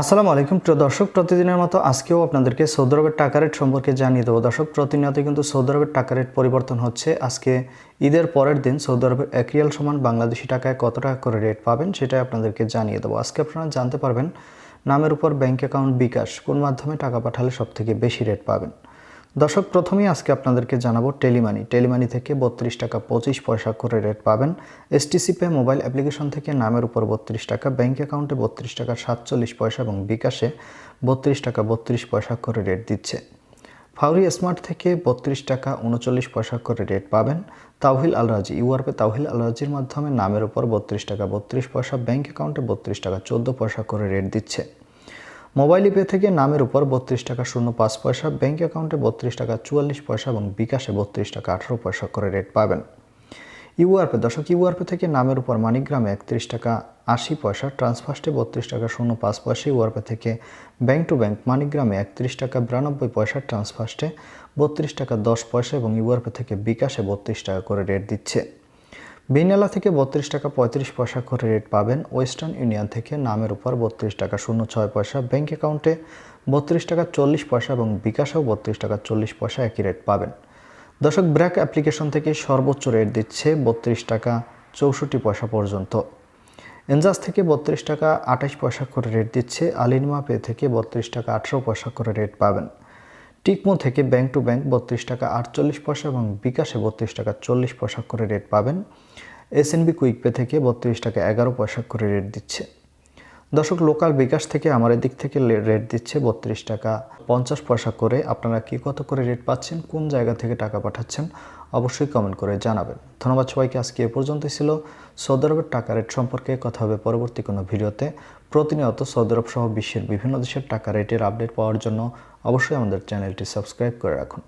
আসসালামু আলাইকুম। প্রিয় দর্শক, প্রতিদিনের মতো আজকেও আপনাদেরকে সৌদি আরবের টাকা রেট সম্পর্কে জানিয়ে দেবো। দর্শক প্রতিনিয়ত কিন্তু সৌদি আরবের টাকা রেট পরিবর্তন হচ্ছে। আজকে ঈদের পরের দিন সৌদি আরবের এক রিয়াল সমান বাংলাদেশি টাকায় কত টাকা করে রেট পাবেন সেটাই আপনাদেরকে জানিয়ে দেবো। আজকে আপনারা জানতে পারবেন, নামের উপর ব্যাংক অ্যাকাউন্ট বিকাশ কোন মাধ্যমে টাকা পাঠালে সবথেকে বেশি রেট পাবেন। দর্শক, প্রথমেই আজকে আপনাদেরকে জানাব টেলিমানি। টেলিমানি থেকে বত্রিশ টাকা পঁচিশ পয়সা করে রেট পাবেন। এসটিসি পে মোবাইল অ্যাপ্লিকেশন থেকে নামের উপর বত্রিশ টাকা ব্যাঙ্ক অ্যাকাউন্টে বত্রিশ টাকা সাতচল্লিশ পয়সা এবং বিকাশে বত্রিশ টাকা বত্রিশ পয়সা করে রেট দিচ্ছে। ফাউরি স্মার্ট থেকে বত্রিশ টাকা উনচল্লিশ পয়সা করে রেট পাবেন। তাওহিল আলরাজি, ইউআরপে তাওহিল আলরাজির মাধ্যমে নামের উপর বত্রিশ টাকা বত্রিশ পয়সা ব্যাঙ্ক অ্যাকাউন্টে বত্রিশ টাকা চোদ্দ পয়সা করে রেট দিচ্ছে। মোবাইল পে থেকে নামের উপর বত্রিশ টাকা শূন্য পাঁচ পয়সা ব্যাঙ্ক অ্যাকাউন্টে বত্রিশ টাকা চুয়াল্লিশ পয়সা এবং বিকাশে বত্রিশ টাকা আঠারো পয়সা করে রেট পাবেন। ইউআরপে দশক ইউআরপে থেকে নামের উপর মানিগ্রামে একত্রিশ টাকা আশি পয়সা ট্রান্সফার্স্টে বত্রিশ টাকা শূন্য পাঁচ পয়সা, ইউআরপে থেকে ব্যাঙ্ক টু ব্যাংক মানিগ্রামে একত্রিশ টাকা বিরানব্বই পয়সা ট্রান্সফার্স্টে বত্রিশ টাকা দশ পয়সা এবং ইউআরপে থেকে বিকাশে বত্রিশ টাকা করে রেট দিচ্ছে। বিনালা থেকে বত্রিশ টাকা পঁয়ত্রিশ পয়সা করে রেট পাবেন ওয়েস্টার্ন ইউনিয়ন থেকে নামের উপর বত্রিশ টাকা শূন্য ছয় পয়সা ব্যাঙ্ক অ্যাকাউন্টে বত্রিশ টাকা চল্লিশ পয়সা এবং বিকাশেও বত্রিশ টাকা চল্লিশ পয়সা একই রেট পাবেন। দর্শক, ব্র্যাক অ্যাপ্লিকেশন থেকে সর্বোচ্চ রেট দিচ্ছে বত্রিশ টাকা চৌষট্টি পয়সা পর্যন্ত। এনজাস থেকে বত্রিশ টাকা আঠাশ পয়সা করে রেট দিচ্ছে, আলিনমা পে থেকে বত্রিশ টাকা আঠারো পয়সা করে রেট পাবেন। টিকমো থেকে ব্যাঙ্ক টু ব্যাংক বত্রিশ টাকা আটচল্লিশ পয়সা এবং বিকাশে বত্রিশ টাকা চল্লিশ পয়সা করে রেট পাবেন। এসএনবি কুইক পে থেকে বত্রিশ টাকা এগারো পয়সা করে রেট দিচ্ছে। দর্শক, লোকাল বিকাশ থেকে আমার দিক থেকে রেট দিচ্ছে বত্রিশ টাকা। পঞ্চাশ পয়সা করে আপনারা কি কত করে রেট পাচ্ছেন, কোন জায়গা থেকে টাকা পাঠাচ্ছেন, অবশ্যই কমেন্ট করে জানাবেন। ধন্যবাদ সবাইকে, আজকে এ পর্যন্তই ছিল। সৌদি আরবের টাকা রেট সম্পর্কে কথা হবে পরবর্তী কোনো ভিডিওতে। প্রতিনিয়ত সৌদি আরব সহ বিশ্বের বিভিন্ন দেশের টাকা রেটের আপডেট পাওয়ার জন্য অবশ্যই আমাদের চ্যানেলটি সাবস্ক্রাইব করে রাখুন।